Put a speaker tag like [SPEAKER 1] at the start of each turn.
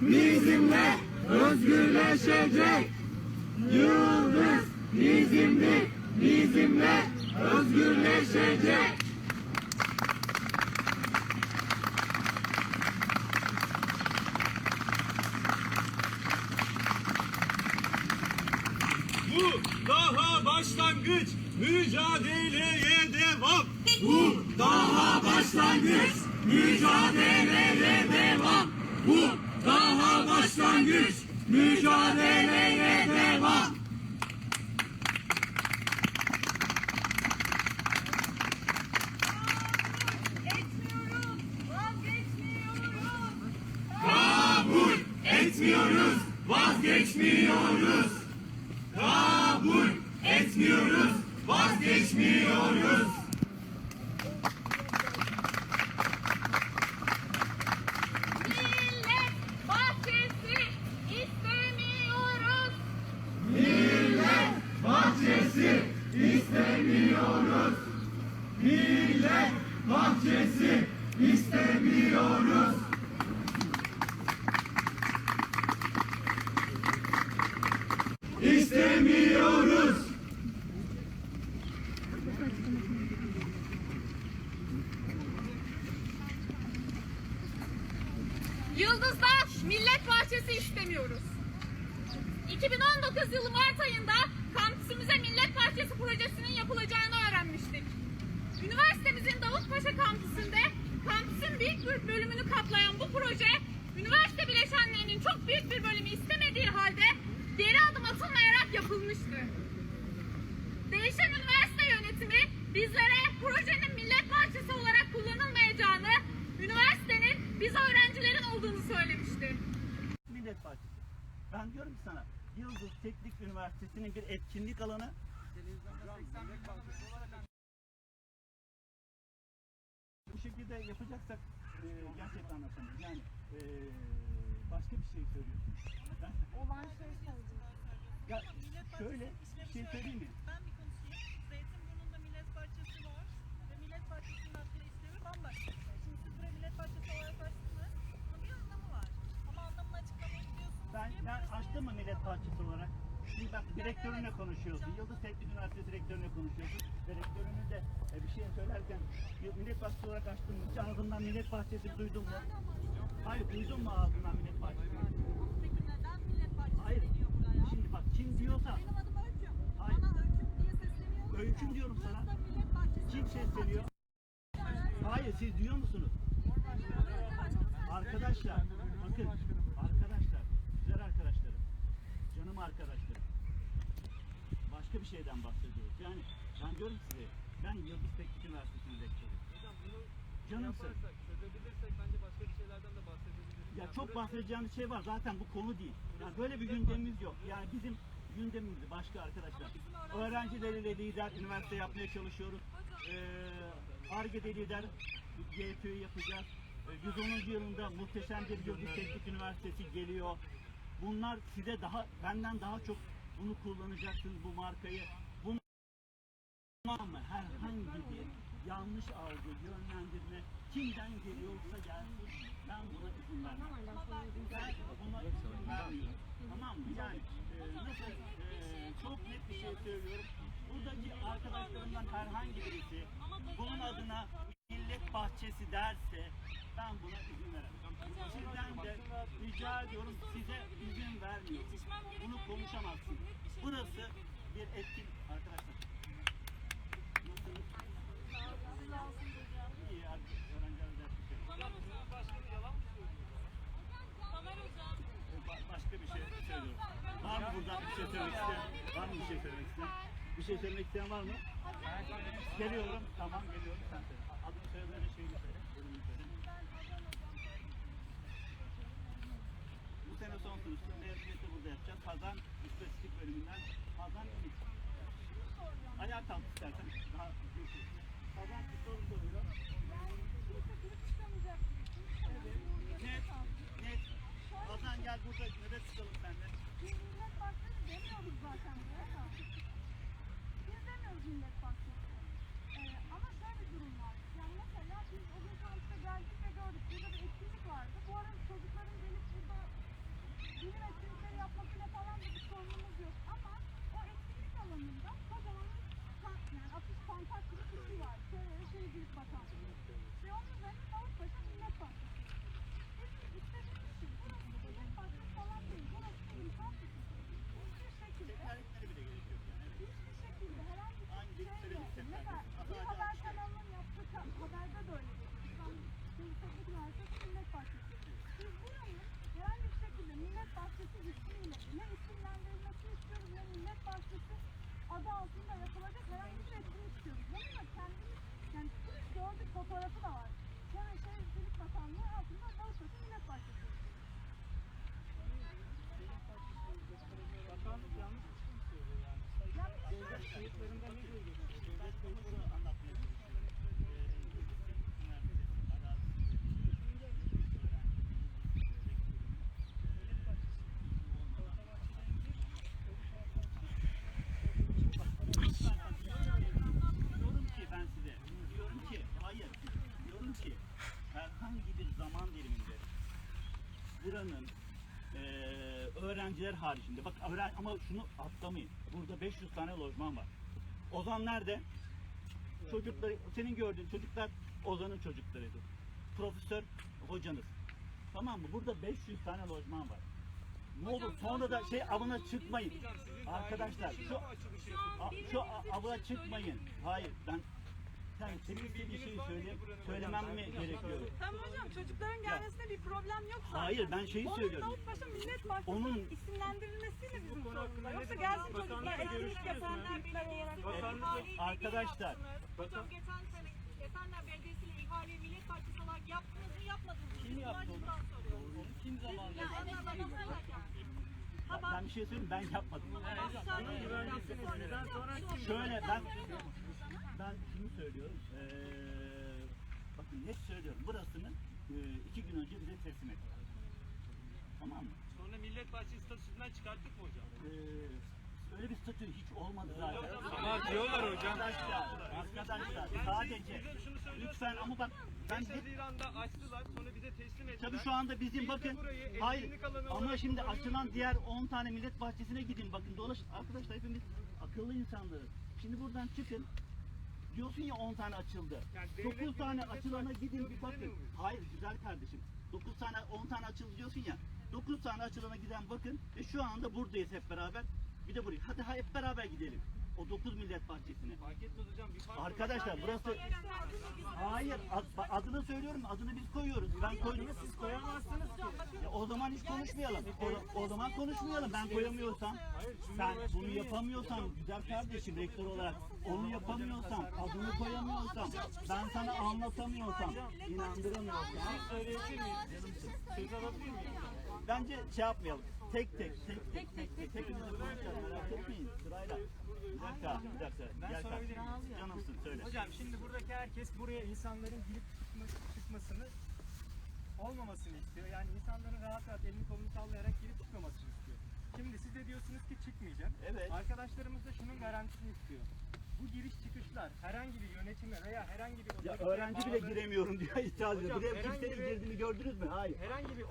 [SPEAKER 1] bizimle özgürleşecek. Yıldız bizimle, bizimle özgürleşecek.
[SPEAKER 2] Bu daha başlangıç. Mücadeleye devam.
[SPEAKER 1] Bu daha başlangıç, mücadeleye devam. Bu başlangıç, mücadeleye devam. Kabul etmiyoruz, vazgeçmiyoruz. Kabul etmiyoruz, vazgeçmiyoruz.
[SPEAKER 3] İstemiyoruz.
[SPEAKER 1] Millet bahçesi istemiyoruz. İstemiyoruz.
[SPEAKER 3] Yıldız'da Millet Bahçesi istemiyoruz. 2019 yılı Mart ayında kampüsümüze Millet Bahçesi projesinin yapılacağını öğrenmiştik. Üniversitemizin Davutpaşa kampüsünde kampüsün büyük bir bölümünü kaplayan bu proje, üniversite bileşenlerinin çok büyük bir bölümü istemediği halde geri adım atılmayarak yapılmıştı. Değişen üniversite yönetimi bizlere projenin millet bahçesi olarak kullanılmayacağını, üniversitenin biz öğrencilerin olduğunu söylemişti.
[SPEAKER 4] Millet Bahçesi. Ben diyorum ki sana Yıldız Teknik Üniversitesi'nin bir etkinlik alanı bu şekilde yapacaksak e, gerçekten anlatamıyorum. Yani e, başka bir şey söylüyorsun. Ben,
[SPEAKER 5] olan şey
[SPEAKER 4] ya şöyle bir şey söyleyeyim mi?
[SPEAKER 5] Ben bir konuşayım. Zeytinburnu'nda millet bahçesi var. Ve millet bahçesinin hakkı işlemi bambaşka. Şimdi siz buraya millet bahçesi olarak Millet
[SPEAKER 4] Bahçesi olarak? Şimdi bak direktörünle konuşuyorsun. Yıldız Teknik Üniversitesi rektörüne konuşuyorsun. Ve rektörünü de e, bir şey söylerken "Ya Millet Bahçesi olarak açtım mı? Hiç ağzından Millet Bahçesi duydun mu? Hayır duydun mu ağzından Millet Bahçesi?
[SPEAKER 5] Peki neden millet bahçesi
[SPEAKER 4] Hayır.
[SPEAKER 5] deniyor buraya?
[SPEAKER 4] Şimdi bak kim diyorsa
[SPEAKER 5] Benim adım Öyküm.
[SPEAKER 4] Hayır.
[SPEAKER 5] Bana Öyküm diye sesleniyorsunuz.
[SPEAKER 4] Öyküm diyorum sana.
[SPEAKER 5] Millet bahçesi.
[SPEAKER 4] kim sesleniyor? Hayır siz duyuyor musunuz? Arkadaşlar bakın arkadaşlar güzel arkadaşlarım canım arkadaşlarım. Başka bir şeyden bahsediyoruz. Yani ben diyorum size ben Yıldız Teknik Üniversitesi'nin rektörü
[SPEAKER 6] Hocam bunu
[SPEAKER 4] canımsın
[SPEAKER 6] yaparsak, çözebilirsek bence başka bir şeylerden de bahsedebiliriz.
[SPEAKER 4] ya
[SPEAKER 6] Yani
[SPEAKER 4] çok
[SPEAKER 6] burası-
[SPEAKER 4] bahsedeceğimiz şey var. Zaten bu konu değil. Yani böyle bir gündemimiz yok. Yani bizim gündemimiz başka arkadaşlar. Öğrencileriyle lider üniversite yapmaya çalışıyoruz. Ee, ARGE'de lider GFÜ yapacağız. Ee, 110. yılında muhteşem bir Yıldız Teknik Üniversitesi geliyor bunlar size daha benden daha çok bunu kullanacaksınız bu markayı bunu ama herhangi bir yanlış algı, yönlendirme kimden geliyorsa gelsin ben buna izin vermem. Ben buna izin vermiyorum. Tamam mı? Yani e, nasıl e, çok net bir şey söylüyorum. Buradaki arkadaşlarımdan herhangi birisi bunun adına millet bahçesi derse buna izin veremem. Sizden de rica ediyorum size izin vermiyorum. Bunu konuşamazsınız. Burası bir etkin arkadaşlar. İyi öğrenciler şey. Başka bir şey söylüyorum. Var mı buradan bir şey söylemek isteyen? Var mı bir şey söylemek isteyen? Bir şey söylemek isteyen var mı? Geliyorum. Tamam geliyorum. Sen söyle böyle şeyini söyle. Bölümünü söyle. Bu sınıfta mezuniyeti burada yapacağız. Kazan İstatistik bölümünden Kazan Ümit. Ayağa kalk istersen. Daha büyük. Kazan bir soru soruyor. Net, net. Kazan gel burada nöbet tutalım seninle.
[SPEAKER 5] Biz millet bahçesi demiyoruz zaten buraya da. Biz demiyoruz millet bahçesi. Ee, ama şöyle bir durum var. Yani mesela biz o gün kampüse geldik ve gördük. Burada bir etkinlik vardı. Bu arada çocukların gelip burada altında yapılacak herhangi bir etkinlik istiyoruz. Bunun da kendimiz, yani biz gördük fotoğrafı da var. Yani Şehircilik Bakanlığı altında Davutoğlu Millet Bahçesi.
[SPEAKER 4] Bakanlık yanlış bir şey mi söylüyor yani? Devlet kayıtlarında ne diyor geçiyor? Devlet kayıtları anlatmaya çalışıyor. Ee, üniversitesi, arazisi, Diyorum ki ben size, diyorum ki, hayır, diyorum ki herhangi bir zaman diliminde buranın eee, öğrenciler haricinde, bak öğren ama şunu atlamayın, burada 500 tane lojman var. Ozan nerede? Çocukları, senin gördüğün çocuklar Ozan'ın çocuklarıydı. Profesör hocanız. Tamam mı? Burada 500 tane lojman var. Ne olur sonra da şey avına çıkmayın. Arkadaşlar şu şu avına çıkmayın. Hayır ben sen senin istediğin şeyi söyle, söylemem mi gerekiyor?
[SPEAKER 5] Tamam hocam çocukların gelmesine bir problem yok zaten.
[SPEAKER 4] Hayır, ben şeyi
[SPEAKER 5] Onun
[SPEAKER 4] söylüyorum.
[SPEAKER 5] Davutpaşa Millet Bahçesi'nin
[SPEAKER 4] Onun-
[SPEAKER 5] isimlendirilmesiyle bizim sorunumuz. Yoksa gelsin çocuklar etkinlik yapanlar olarak.
[SPEAKER 6] Bakanlıkla-
[SPEAKER 4] Arkadaşlar
[SPEAKER 5] Hocam geçen sene Esenler Belediyesi ile ihaleyi Millet Bahçesi olarak yaptınız mı yapmadınız mı?
[SPEAKER 4] Kim yaptı onu?
[SPEAKER 6] Kim zamanında?
[SPEAKER 5] Ya. Ha bak.
[SPEAKER 4] ben bir şey söyleyeyim ben yapmadım.
[SPEAKER 6] Sonra kim?
[SPEAKER 4] Şöyle ben ben şunu söylüyorum. Eee bakın net söylüyorum. Burasını eee, iki gün önce bize teslim ettiler. Tamam mı?
[SPEAKER 6] Sonra Millet Bahçesi statüsünden çıkarttık mı hocam?
[SPEAKER 4] Eee öyle bir statü hiç olmadı zaten.
[SPEAKER 6] Ama diyorlar hocam.
[SPEAKER 4] Arkadaşlar, arkadaşlar sadece lütfen ama bak ben
[SPEAKER 6] 5
[SPEAKER 4] hep
[SPEAKER 6] Haziran'da açtılar sonra bize teslim ettiler.
[SPEAKER 4] Tabii şu anda bizim
[SPEAKER 6] Biz de
[SPEAKER 4] bakın
[SPEAKER 6] burayı
[SPEAKER 4] hayır
[SPEAKER 6] etkinlik alanı
[SPEAKER 4] ama
[SPEAKER 6] olarak
[SPEAKER 4] şimdi
[SPEAKER 6] kullanıyoruz.
[SPEAKER 4] açılan diğer 10 tane millet bahçesine gidin bakın dolaşın arkadaşlar hepimiz akıllı insanlarız. Şimdi buradan çıkın diyorsun ya 10 tane açıldı.
[SPEAKER 6] Yani devlet
[SPEAKER 4] 9 tane açılana gidin bir bakın. Hayır güzel kardeşim. 9 tane 10 tane açıldı diyorsun ya. 9 tane açılana giden bakın ve şu anda buradayız hep beraber. Bir de buraya. Hadi ha, hep beraber gidelim. O 9 millet bahçesine.
[SPEAKER 6] Fark etmez hocam bir fark
[SPEAKER 4] Arkadaşlar burası Hayır ad- adını söylüyorum adını biz koyuyoruz. Ben koydum. Siz koyamazsınız ki. Ya o zaman hiç konuşmayalım. O, o zaman konuşmayalım. Ben koyamıyorsam sen bunu yapamıyorsan güzel kardeşim rektör olarak onu yapamıyorsan adını koyamıyorsam ben sana anlatamıyorsam inandıramıyorsam
[SPEAKER 6] söyleyebilir miyim? Söz alabilir miyim?
[SPEAKER 4] bence şey yapmayalım. Tek tek tek tek tek tek hepimize konuşacağız merak etmeyin sırayla. Bir dakika bir dakika. Gel
[SPEAKER 7] sorabilir
[SPEAKER 4] kardeşim.
[SPEAKER 7] miyim?
[SPEAKER 4] Canımsın söyle.
[SPEAKER 7] Hocam şimdi buradaki herkes buraya insanların girip çıkma- çıkmasını olmamasını istiyor. Yani insanların rahat rahat elini kolunu sallayarak girip çıkmamasını istiyor. Şimdi siz de diyorsunuz ki çıkmayacağım.
[SPEAKER 4] Evet.
[SPEAKER 7] Arkadaşlarımız da şunun garantisini istiyor. Bu giriş çıkışlar herhangi bir yönetime veya herhangi bir
[SPEAKER 4] Ya öğrenci bile
[SPEAKER 7] bağlı-
[SPEAKER 4] giremiyorum diyor itiraz ediyor. Buraya kimsenin
[SPEAKER 7] bir-
[SPEAKER 4] girdiğini gördünüz mü? Hayır.
[SPEAKER 7] herhangi bir